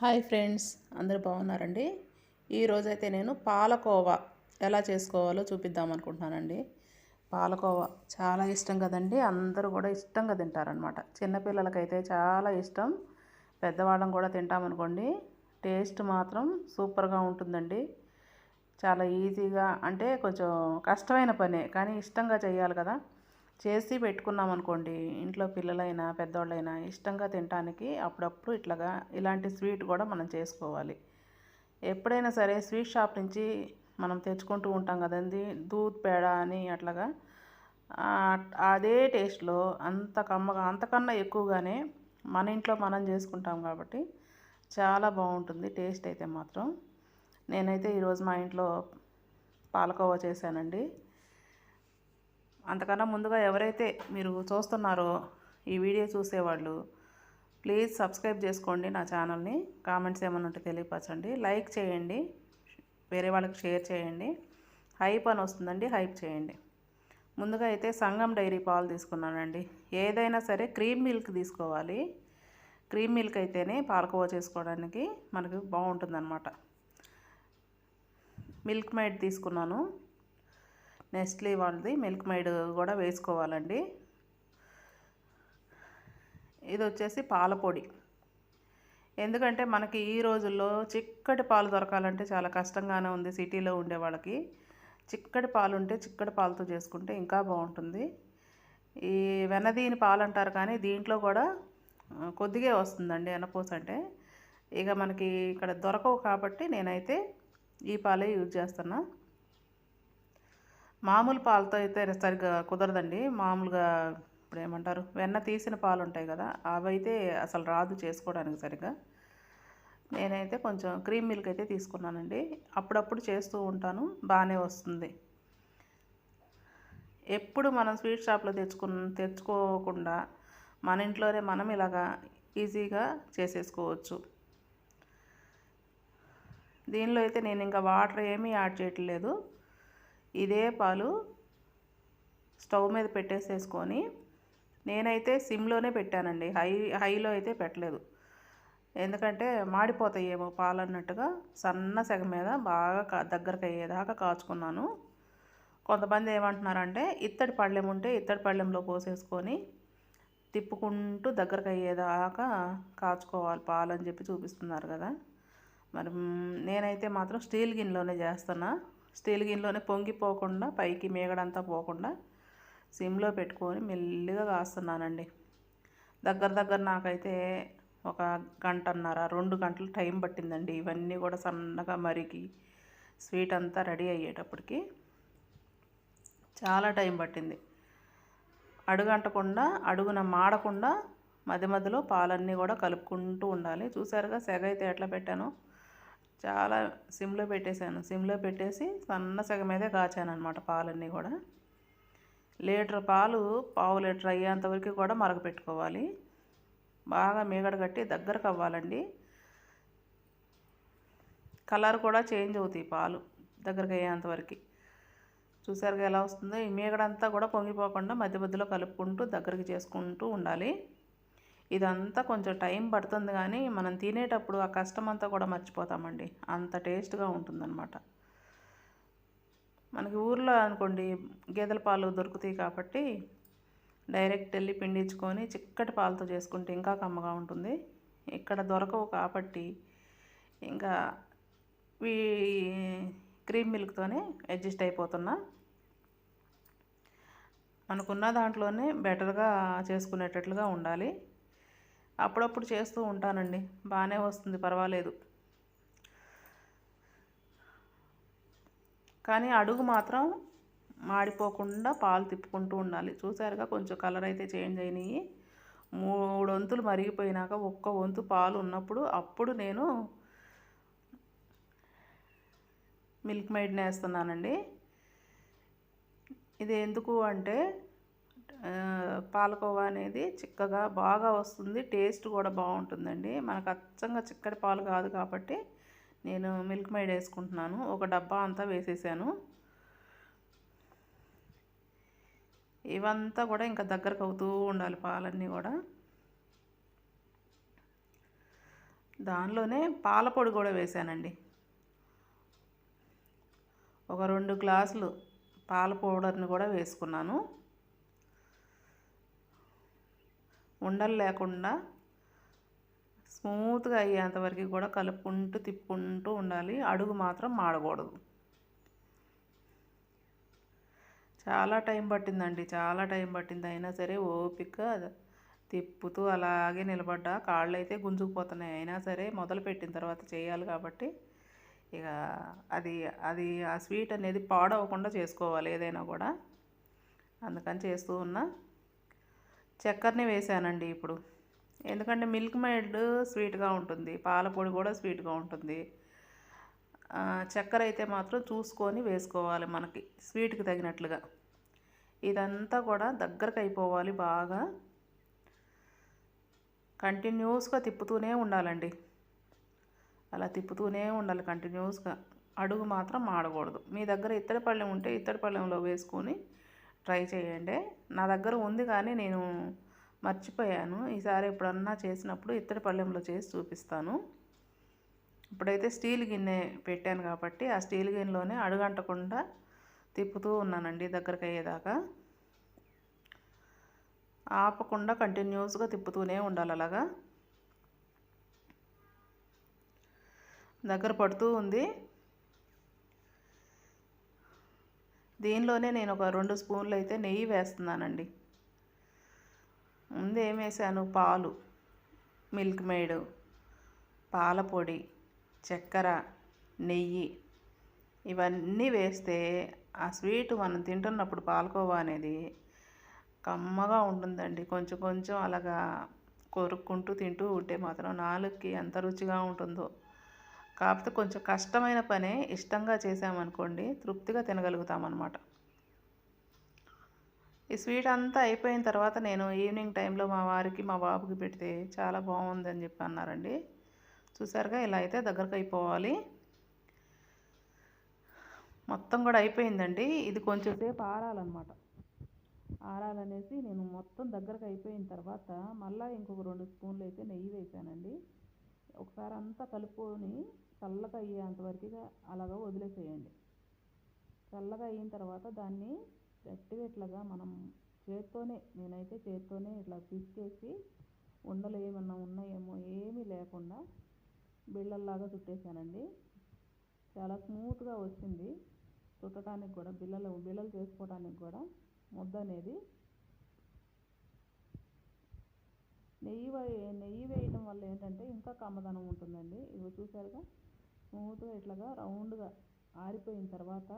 Hi friends అందరూ బాగున్నారండి? ఈరోజైతే నేను పాలకోవా ఎలా చేసుకోవాలో చూపిద్దాం అనుకుంటున్నానండి. పాలకోవా చాలా ఇష్టం కదండి అందరూ కూడా ఇష్టంగా తింటారనమాట చిన్నపిల్లలకైతే చాలా ఇష్టం పెద్దవాళ్ళం కూడా తింటామనుకోండి టేస్ట్ మాత్రం సూపర్గా ఉంటుందండి. చాలా ఈజీగా అంటే కొంచెం కష్టమైన పనే కానీ ఇష్టంగా చేయాలి కదా. చేసి పెట్టుకున్నాం అనుకోండి ఇంట్లో పిల్లలైనా పెద్దవాళ్ళైనా ఇష్టంగా తినడానికి అప్పుడప్పుడు ఇట్లాగా ఇలాంటి స్వీట్ కూడా మనం చేసుకోవాలి. ఎప్పుడైనా సరే స్వీట్ షాప్ నుంచి మనం తెచ్చుకుంటూ ఉంటాం కదండి దూద్ పేడ అని అట్లాగా. అదే టేస్ట్లో అంత కమ్మగా అంతకన్నా ఎక్కువగానే మన ఇంట్లో మనం చేసుకుంటాం కాబట్టి చాలా బాగుంటుంది టేస్ట్ అయితే మాత్రం. నేనైతే ఈరోజు మా ఇంట్లో పాలకోవా చేశానండి. అంతకన్నా ముందుగా ఎవరైతే మీరు చూస్తున్నారో ఈ వీడియో చూసేవాళ్ళు ప్లీజ్ సబ్స్క్రైబ్ చేసుకోండి నా ఛానల్ని. కామెంట్స్ ఏమైనా ఉంటే తెలియపరచండి. లైక్ చేయండి. వేరే వాళ్ళకి షేర్ చేయండి. హైప్ అని వస్తుందండి హైప్ చేయండి. ముందుగా అయితే సంగం డైరీ పాలు తీసుకున్నానండి. ఏదైనా సరే క్రీమ్ మిల్క్ తీసుకోవాలి. క్రీమ్ మిల్క్ అయితేనే పాలకోవా చేసుకోవడానికి మనకి బాగుంటుందన్నమాట. మిల్క్ మైడ్ తీసుకున్నాను. నెస్ట్లీ వాళ్ళది మిల్క్ మైడ్ కూడా వేసుకోవాలండి. ఇది వచ్చేసి పాల పొడి. ఎందుకంటే మనకి ఈ రోజుల్లో చిక్కటి పాలు దొరకాలంటే చాలా కష్టంగానే ఉంది సిటీలో ఉండే వాళ్ళకి. చిక్కటి పాలు ఉంటే చిక్కటి పాలతో చేసుకుంటే ఇంకా బాగుంటుంది. ఈ వెనదీని పాలు అంటారు కానీ దీంట్లో కూడా కొద్దిగా వస్తుందండి ఎనపూస అంటే. ఇక మనకి ఇక్కడ దొరకవు కాబట్టి నేనైతే ఈ పాలే యూజ్ చేస్తున్నా. మామూలు పాలతో అయితే సరిగ్గా కుదరదండి. మామూలుగా ఇప్పుడు ఏమంటారు? వెన్న తీసిన పాలు ఉంటాయి కదా అవైతే అసలు రాదు చేసుకోవడానికి సరిగ్గా. నేనైతే కొంచెం క్రీమ్ మిల్క్ అయితే తీసుకున్నానండి. అప్పుడప్పుడు చేస్తూ ఉంటాను బాగానే వస్తుంది. ఎప్పుడు మనం స్వీట్ షాప్లో తెచ్చుకు తెచ్చుకోకుండా మన ఇంట్లోనే మనం ఇలాగా ఈజీగా చేసేసుకోవచ్చు. దీనిలో అయితే నేను ఇంకా వాటర్ ఏమీ యాడ్ చేయట్లేదు. ఇదే పాలు స్టవ్ మీద పెట్టేసేసుకొని నేనైతే సిమ్లోనే పెట్టానండి. హై హైలో అయితే పెట్టలేదు. ఎందుకంటే మాడిపోతాయేమో పాలు అన్నట్టుగా సన్న సెగ మీద బాగా కా దగ్గరకు అయ్యేదాకా కాచుకున్నాను. కొంతమంది ఏమంటున్నారంటే ఇత్తడి పళ్ళెం ఉంటే ఇత్తడి పళ్ళెంలో పోసేసుకొని తిప్పుకుంటూ దగ్గరకు అయ్యేదాకా కాచుకోవాలి పాలు అని చెప్పి చూపిస్తున్నారు కదా. మరి నేనైతే మాత్రం స్టీల్ గిన్నెలోనే చేస్తున్నా. స్టీల్ గిన్నెలోనే పొంగిపోకుండా పైకి మేగడంతా పోకుండా సిమ్లో పెట్టుకొని మెల్లిగా కాస్తున్నానండి. దగ్గర దగ్గర నాకైతే ఒక గంటన్నర రెండు గంటలు టైం పట్టిందండి. ఇవన్నీ కూడా సన్నగా మరిగి స్వీట్ అంతా రెడీ అయ్యేటప్పటికి చాలా టైం పట్టింది. అడుగంటకుండా అడుగున మాడకుండా మధ్య మధ్యలో పాలన్నీ కూడా కలుపుకుంటూ ఉండాలి. చూసారుగా సెగ అయితే ఎట్లా పెట్టానో? చాలా సిమ్లో పెట్టేశాను. సిమ్లో పెట్టేసి సన్న సగ మీదే కాచాను అనమాట పాలన్నీ కూడా. లీటర్ పాలు పావు లీటర్ అయ్యేంతవరకు కూడా మరగపెట్టుకోవాలి. బాగా మీగడ కట్టి దగ్గరకు అవ్వాలండి. కలర్ కూడా చేంజ్ అవుతాయి పాలు దగ్గరకు అయ్యేంతవరకు చూసారుగా ఎలా వస్తుందో? ఈ మీగడంతా కూడా పొంగిపోకుండా మధ్య మధ్యలో కలుపుకుంటూ దగ్గరికి చేసుకుంటూ ఉండాలి. ఇదంతా కొంచెం టైం పడుతుంది కానీ మనం తినేటప్పుడు ఆ కష్టం అంతా కూడా మర్చిపోతామండి. అంత టేస్ట్గా ఉంటుందన్నమాట. మనకి ఊర్లో అనుకోండి గేదెల పాలు దొరుకుతాయి కాబట్టి డైరెక్ట్ వెళ్ళి పిండించుకొని చిక్కటి పాలతో చేసుకుంటే ఇంకా కమ్మగా ఉంటుంది. ఇక్కడ దొరకవు కాబట్టి ఇంకా ఈ క్రీమ్ మిల్క్తోనే అడ్జస్ట్ అయిపోతున్నా. మనకున్న దాంట్లోనే బెటర్గా చేసుకునేటట్లుగా ఉండాలి. అప్పుడప్పుడు చేస్తూ ఉంటానండి. బాగానే వస్తుంది పర్వాలేదు. కానీ అడుగు మాత్రం మాడిపోకుండా పాలు తిప్పుకుంటూ ఉండాలి. చూసారుగా కొంచెం కలర్ అయితే చేంజ్ అయినాయి. మూడు వంతులు మరిగిపోయినాక ఒక్క వంతు పాలు ఉన్నప్పుడు అప్పుడు నేను మిల్క్ మైడ్ని వేస్తున్నానండి. ఇది ఎందుకు అంటే పాలకోవా అనేది చిక్కగా బాగా వస్తుంది. టేస్ట్ కూడా బాగుంటుందండి. మనకు అచ్చంగా చిక్కటి పాలు కాదు కాబట్టి నేను మిల్క్ మైడ్ వేసుకుంటున్నాను. ఒక డబ్బా అంతా వేసేసాను. ఇవంతా కూడా ఇంకా దగ్గరకు అవుతూ ఉండాలి పాలన్నీ కూడా. దానిలోనే పాల పొడి కూడా వేసానండి. ఒక రెండు గ్లాసులు పాల పౌడర్ని కూడా వేసుకున్నాను. ఉండలు లేకుండా స్మూత్గా అయ్యేంతవరకు కూడా కలుపుకుంటూ తిప్పుకుంటూ ఉండాలి. అడుగు మాత్రం మాడకూడదు. చాలా టైం పట్టిందండి. చాలా టైం పట్టింది. అయినా సరే ఓపిక తిప్పుతూ అలాగే నిలబడ్డా కాళ్ళు అయితే గుంజుకుపోతున్నాయి. అయినా సరే మొదలు పెట్టిన తర్వాత చేయాలి కాబట్టి ఇక అది అది ఆ స్వీట్ అనేది పాడవకుండా చేసుకోవాలి ఏదైనా కూడా. అందుకని చేస్తూ ఉన్నా. చక్కెరని వేసానండి ఇప్పుడు. ఎందుకంటే మిల్క్ మేడ్ స్వీట్గా ఉంటుంది. పాల పొడి కూడా స్వీట్గా ఉంటుంది. చక్కెర అయితే మాత్రం చూసుకొని వేసుకోవాలి మనకి స్వీట్కి తగినట్లుగా. ఇదంతా కూడా దగ్గరకు అయిపోవాలి బాగా. కంటిన్యూస్గా తిప్పుతూనే ఉండాలండి. అలా తిప్పుతూనే ఉండాలి కంటిన్యూస్గా. అడుగు మాత్రం మాడకూడదు. మీ దగ్గర ఇత్తడి పళ్ళెం ఉంటే ఇత్తడి పళ్ళెంలో వేసుకొని ట్రై చేయండి. నా దగ్గర ఉంది కానీ నేను మర్చిపోయాను. ఈసారి ఎప్పుడన్నా చేసినప్పుడు ఇత్తడి పళ్ళెంలో చేసి చూపిస్తాను. ఇప్పుడైతే స్టీల్ గిన్నె పెట్టాను కాబట్టి ఆ స్టీల్ గిన్నెలోనే అడుగంటకుండా తిప్పుతూ ఉన్నానండి దగ్గరికి అయ్యేదాకా. ఆపకుండా కంటిన్యూస్గా తిప్పుతూనే ఉండాలి అలాగా. దగ్గర పడుతూ ఉంది. దీనిలోనే నేను ఒక రెండు స్పూన్లు అయితే నెయ్యి వేస్తున్నానండి. ముందు ఏం వేసాను? పాలు మిల్క్ మేడ్ పాలపొడి చక్కెర నెయ్యి ఇవన్నీ వేస్తే ఆ స్వీట్ మనం తింటున్నప్పుడు పాలకోవా అనేది కమ్మగా ఉంటుందండి. కొంచెం కొంచెం అలాగా కొరుక్కుంటూ తింటూ ఉంటే మాత్రం నాలుగుకి ఎంత రుచిగా ఉంటుందో. కాకపోతే కొంచెం కష్టమైన పనే ఇష్టంగా చేసామనుకోండి తృప్తిగా తినగలుగుతామన్నమాట. ఈ స్వీట్ అంతా అయిపోయిన తర్వాత నేను ఈవినింగ్ టైంలో మా వారికి మా బాబుకి పెడితే చాలా బాగుందని చెప్పి అన్నారండి. చూసారుగా ఇలా అయితే దగ్గరకు అయిపోవాలి. మొత్తం కూడా అయిపోయిందండి. ఇది కొంచెం సేపు ఆరాలన్నమాట. ఆరాలనేసి నేను మొత్తం దగ్గరకు అయిపోయిన తర్వాత మళ్ళీ ఇంకొక రెండు స్పూన్లు అయితే నెయ్యి వేసానండి. ఒకసారి అంతా కలుపుకొని చల్లగా అయ్యేంతవరకు అలాగా వదిలేసేయండి. చల్లగా అయిన తర్వాత దాన్ని గట్టిగా ఇట్లాగా మనం చేత్తోనే నేనైతే చేత్తోనే ఇట్లా పిసికేసి ఉండలు ఏమన్నా ఉన్నాయేమో ఏమీ లేకుండా బిళ్ళల్లాగా చుట్టేసానండి. చాలా స్మూత్గా వచ్చింది. చుట్టడానికి కూడా బిళ్ళలు బిళ్ళలు చేసుకోవడానికి కూడా ముద్ద అనేది. నెయ్యి నెయ్యి వేయటం వల్ల ఏంటంటే ఇంకా కమ్మదనం ఉంటుందండి. ఇవి చూసారుగా స్మూత్గా ఇట్లాగా రౌండ్గా ఆరిపోయిన తర్వాత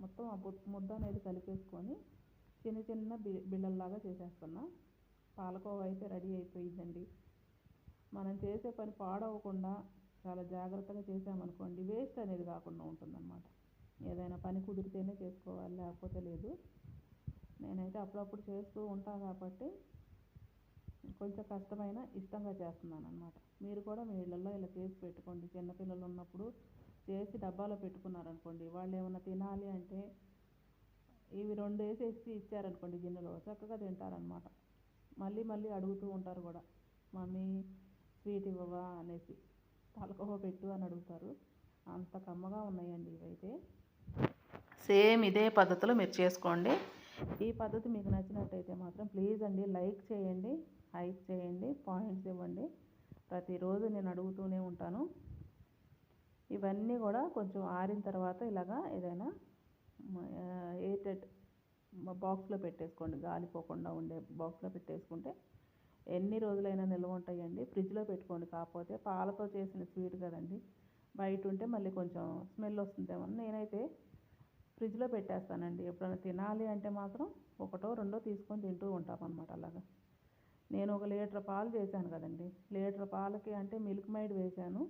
మొత్తం ఆ ముద్ద అనేది కలిపేసుకొని చిన్న చిన్న బి బిళ్ళల్లాగా చేసేస్తున్నా. పాలకోవ అయితే రెడీ అయిపోయిందండి మనం చేసే పని పాడవకుండా చాలా జాగ్రత్తగా చేసామనుకోండి వేస్ట్ అనేది కాకుండా ఉంటుందన్నమాట. ఏదైనా పని కుదిరితేనే చేసుకోవాలి లేకపోతే లేదు. నేనైతే అప్పుడప్పుడు చేస్తూ ఉంటాను కాబట్టి కొంచెం కష్టమైన ఇష్టంగా చేస్తున్నాను అనమాట మీరు కూడా మీ ఇళ్ళల్లో ఇలా చేసి పెట్టుకోండి. చిన్నపిల్లలు ఉన్నప్పుడు చేసి డబ్బాలో పెట్టుకున్నారనుకోండి వాళ్ళు ఏమన్నా తినాలి అంటే ఇవి రెండు వేసేసి ఇచ్చారనుకోండి గిన్నెలో చక్కగా తింటారనమాట మళ్ళీ మళ్ళీ అడుగుతూ ఉంటారు కూడా మమ్మీ స్వీట్ ఇవ్వవా? అనేసి. పాలకోవ పెట్టు అని అడుగుతారు. అంత కమ్మగా ఉన్నాయండి ఇవైతే. సేమ్ ఇదే పద్ధతిలో మీరు చేసుకోండి. ఈ పద్ధతి మీకు నచ్చినట్టయితే మాత్రం ప్లీజ్ అండి లైక్ చేయండి. హైక్ చేయండి పాయింట్స్ ఇవ్వండి. ప్రతిరోజు నేను అడుగుతూనే ఉంటాను. ఇవన్నీ కూడా కొంచెం ఆరిన తర్వాత ఇలాగా ఏదైనా ఎయిటెడ్ బాక్స్లో పెట్టేసుకోండి. గాలిపోకుండా ఉండే బాక్స్లో పెట్టేసుకుంటే ఎన్ని రోజులైనా నిల్వ ఉంటాయండి. ఫ్రిడ్జ్లో పెట్టుకోండి. కాకపోతే పాలతో చేసిన స్వీట్ కదండి. బయట ఉంటే మళ్ళీ కొంచెం స్మెల్ వస్తుందేమో నేనైతే ఫ్రిడ్జ్లో పెట్టేస్తానండి. ఎప్పుడైనా తినాలి అంటే మాత్రం ఒకటో రెండో తీసుకొని తింటూ ఉంటామన్నమాట అలాగా. నేను ఒక లీటర్ పాలు చేశాను కదండి. లీటర్ పాలకి అంటే మిల్క్ మైడ్ వేశాను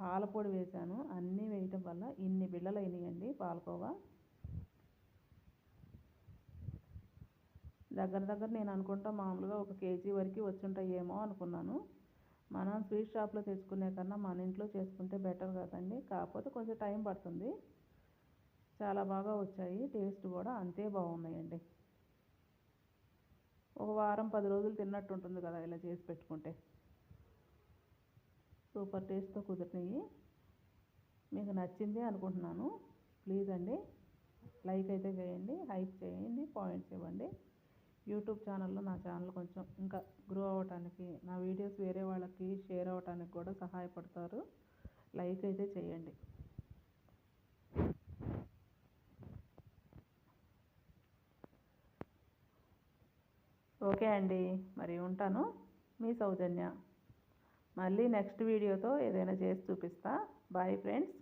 పాల పొడి వేశాను అన్నీ వేయటం వల్ల ఇన్ని బిళ్ళలు అయినాయండి పాలకోవా. దగ్గర దగ్గర నేను అనుకుంటా మామూలుగా ఒక కేజీ వరకు వచ్చి ఉంటాయేమో అనుకున్నాను. మనం స్వీట్ షాప్లో తెచ్చుకునే కన్నా మన ఇంట్లో చేసుకుంటే బెటర్ కదండి. కాకపోతే కొంచెం టైం పడుతుంది. చాలా బాగా వచ్చాయి. టేస్ట్ కూడా అంతే బాగున్నాయండి. ఒక వారం పది రోజులు తిన్నట్టు ఉంటుంది కదా ఇలా చేసి పెట్టుకుంటే. సూపర్ టేస్ట్తో కుదిరినాయి. మీకు నచ్చింది అనుకుంటున్నాను. ప్లీజ్ అండి లైక్ అయితే చేయండి హైప్ చేయండి పాయింట్స్ ఇవ్వండి. యూట్యూబ్ ఛానల్లో నా ఛానల్ కొంచెం ఇంకా గ్రో అవ్వటానికి నా వీడియోస్ వేరే వాళ్ళకి షేర్ అవ్వటానికి కూడా సహాయపడతారు. లైక్ అయితే చేయండి. ఓకే అండి. మరి ఉంటాను. మీ సౌజన్య. మళ్ళీ నెక్స్ట్ వీడియోతో ఏదైనా చేసి చూపిస్తా. Bye friends.